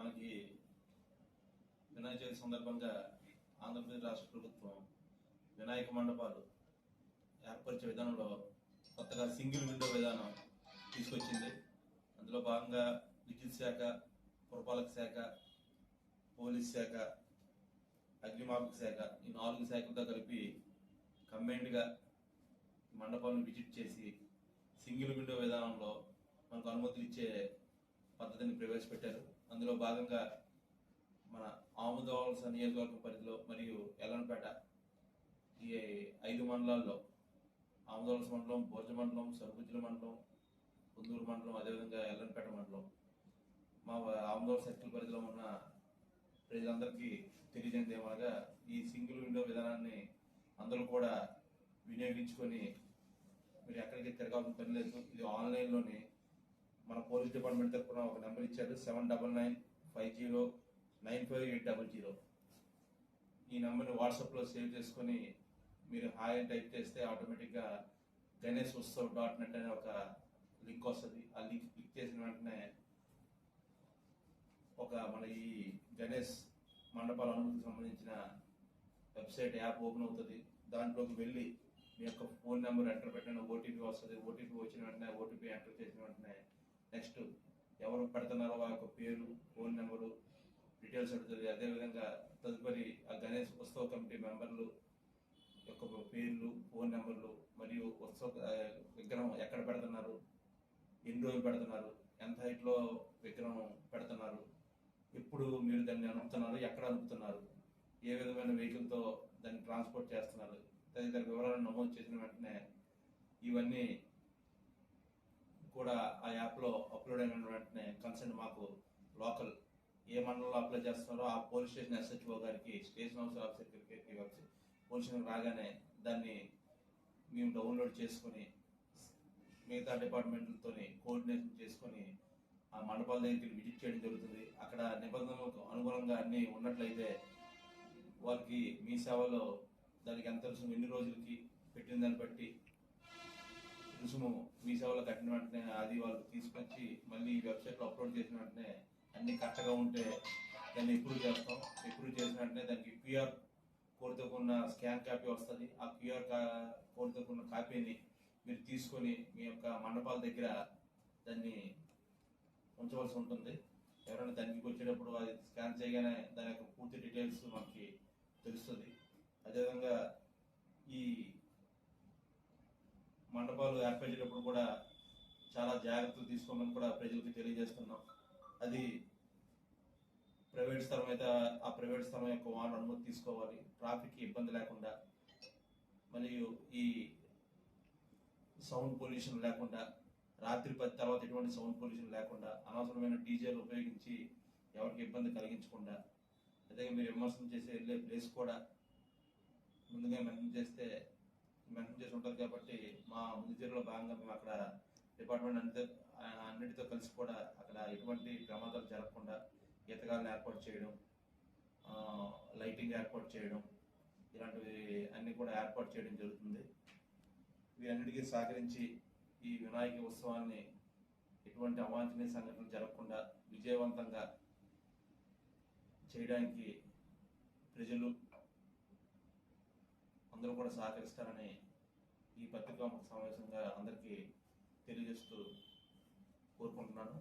మనకి వినాయక చవితి సందర్భంగా ఆంధ్రప్రదేశ్ రాష్ట్ర ప్రభుత్వం వినాయక మండపాలు ఏర్పరిచే విధానంలో కొత్తగా సింగిల్ విండో విధానం తీసుకొచ్చింది. అందులో భాగంగా విద్యుత్ శాఖ పురపాలక శాఖ పోలీస్ శాఖ అగ్నిమాపక శాఖ ఈ నాలుగు శాఖలతో కలిపి కంబైన్డ్గా మండపాలను విజిట్ చేసి సింగిల్ విండో విధానంలో మనకు అనుమతులు ఇచ్చే పద్ధతిని ప్రవేశపెట్టారు. అందులో భాగంగా మన ఆముదవలస నియోజకవర్గ పరిధిలో మరియు ఎల్లనపేట ఈ ఐదు మండలాల్లో ఆముదవలస మండలం బోర్జ మండలం సరుబుజ్జల మండలం కుందూరు మండలం అదేవిధంగా ఎల్లనపేట మండలం. మా ఆముదవలస సర్కిల్ పరిధిలో ఉన్న ప్రజలందరికీ తెలియజేయండి ఏమనగా ఈ సింగిల్ విండో విధానాన్ని అందరూ కూడా వినియోగించుకొని మీరు ఎక్కడికి తిరగాల్సిన పని లేదు. ఇది ఆన్లైన్లోనే మన పోలీస్ డిపార్ట్మెంట్ తరఫున ఒక నెంబర్ ఇచ్చారు. Seven double nine five zero nine five eight double zero. ఈ నెంబర్ని వాట్సాప్లో సేవ్ చేసుకొని మీరు హాయ్ అని టైప్ చేస్తే ఆటోమేటిక్గా గణేష్ ఉత్సవ్ డాట్ నెట్ అనే ఒక లింక్ వస్తుంది. ఆ లింక్ క్లిక్ చేసిన వెంటనే ఒక మన ఈ గణేష్ మండపాల అనుమతికి సంబంధించిన వెబ్సైట్ యాప్ ఓపెన్ అవుతుంది. దాంట్లోకి వెళ్ళి మీ యొక్క ఫోన్ నెంబర్ ఎంటర్ పెట్టిన ఓటీపీ వస్తుంది. ఓటీపీ వచ్చిన వెంటనే ఓటీపీ ఎంటర్ చేసిన వెంటనే నెక్స్ట్ ఎవరు పెడుతున్నారో వాళ్ళ పేరు ఫోన్ నెంబరు డీటెయిల్స్ అడుగుతుంది అదేవిధంగా తదుపరి ఆ గణేష్ ఉత్సవ కమిటీ మెంబర్లు యొక్క పేర్లు ఫోన్ నెంబర్లు మరియు ఉత్సవ విగ్రహం ఎక్కడ పెడుతున్నారు ఎన్ని రోజులు పెడుతున్నారు ఎంత హైట్లో విగ్రహం పెడుతున్నారు ఎప్పుడు మీరు దాన్ని అనుపుతున్నారు ఎక్కడ అనుపుతున్నారు ఏ విధమైన వెహికల్తో దాన్ని ట్రాన్స్పోర్ట్ చేస్తున్నారు తదితర వివరాలను నమోదు చేసిన వెంటనే ఇవన్నీ కూడా ఆ యాప్లో అప్లోడ్ అయిన వెంటనే కన్సర్న్ మాకు లోకల్ ఏ మండలంలో అప్లై చేస్తున్నారో ఆ పోలీస్ స్టేషన్ ఎస్హెచ్ఓ గారికి స్టేషన్ హౌస్ ఆఫీసర్ గారికి వచ్చి పోలీస్ స్టేషన్ రాగానే దాన్ని మేము డౌన్లోడ్ చేసుకొని మిగతా డిపార్ట్మెంట్లతో కోఆర్డినేషన్ చేసుకొని ఆ మండపాల దగ్గరికి విజిట్ చేయడం జరుగుతుంది. అక్కడ నిబంధనలకు అనుగుణంగా అన్ని ఉన్నట్లయితే వాళ్ళకి మీ సేవలో దానికి ఎంత ఎన్ని రోజులకి పెట్టిన దాన్ని బట్టి రుసుము మీ సేవలో కట్టిన వెంటనే అది వాళ్ళు తీసుకొచ్చి మళ్ళీ ఈ వెబ్సైట్లో అప్లోడ్ చేసిన వెంటనే అన్ని కరెక్ట్గా ఉంటే దాన్ని ఇంప్రూవ్ చేస్తాం. ఇంప్రూవ్ చేసిన వెంటనే దానికి క్యూఆర్ కోడ్తో ఉన్న స్కాన్ కాపీ వస్తుంది. ఆ క్యూఆర్ కోడ్తో ఉన్న కాపీని మీరు తీసుకొని మీ యొక్క మండపాల దగ్గర దాన్ని ఉంచవలసి ఉంటుంది. ఎవరైనా దానికి వచ్చేటప్పుడు అది స్కాన్ చేయగానే దాని యొక్క పూర్తి డీటెయిల్స్ మనకి తెలుస్తుంది. అదేవిధంగా ఈ మండపాలు ఏర్పరిచేటప్పుడు కూడా చాలా జాగ్రత్తలు తీసుకోమని కూడా ప్రజలకు తెలియజేస్తున్నాం. అది ప్రైవేట్ స్థలం అయితే ఆ ప్రైవేట్ స్థలం యొక్క వాహన అనుమతి తీసుకోవాలి. ట్రాఫిక్ ఇబ్బంది లేకుండా మరియు ఈ సౌండ్ పొల్యూషన్ లేకుండా రాత్రి పది తర్వాత ఎటువంటి సౌండ్ పొల్యూషన్ లేకుండా అనవసరమైన డీజేలు ఉపయోగించి ఎవరికి ఇబ్బంది కలిగించకుండా అదే మీరు విమర్శనం చేసే వెళ్ళే ప్లేస్ కూడా ముందుగా మనం చేస్తే మెన్షన్ చేసి ఉంటారు కాబట్టి మా ముందు చర్యలో భాగంగా మేము అక్కడ డిపార్ట్మెంట్ అన్నిటితో అన్నిటితో కలిసి కూడా అక్కడ ఎటువంటి ప్రమాదాలు జరగకుండా ఈతగాలను ఏర్పాటు చేయడం లైటింగ్ ఏర్పాటు చేయడం ఇలాంటివి అన్నీ కూడా ఏర్పాటు చేయడం జరుగుతుంది. వీరన్నిటికీ సహకరించి ఈ వినాయక ఉత్సవాన్ని ఎటువంటి అవాంఛనీయ సంఘటనలు జరగకుండా విజయవంతంగా చేయడానికి ప్రజలు అందరూ కూడా సహకరిస్తారని ఈ పత్రికా సమావేశంగా అందరికీ తెలియజేస్తూ కోరుకుంటున్నాను.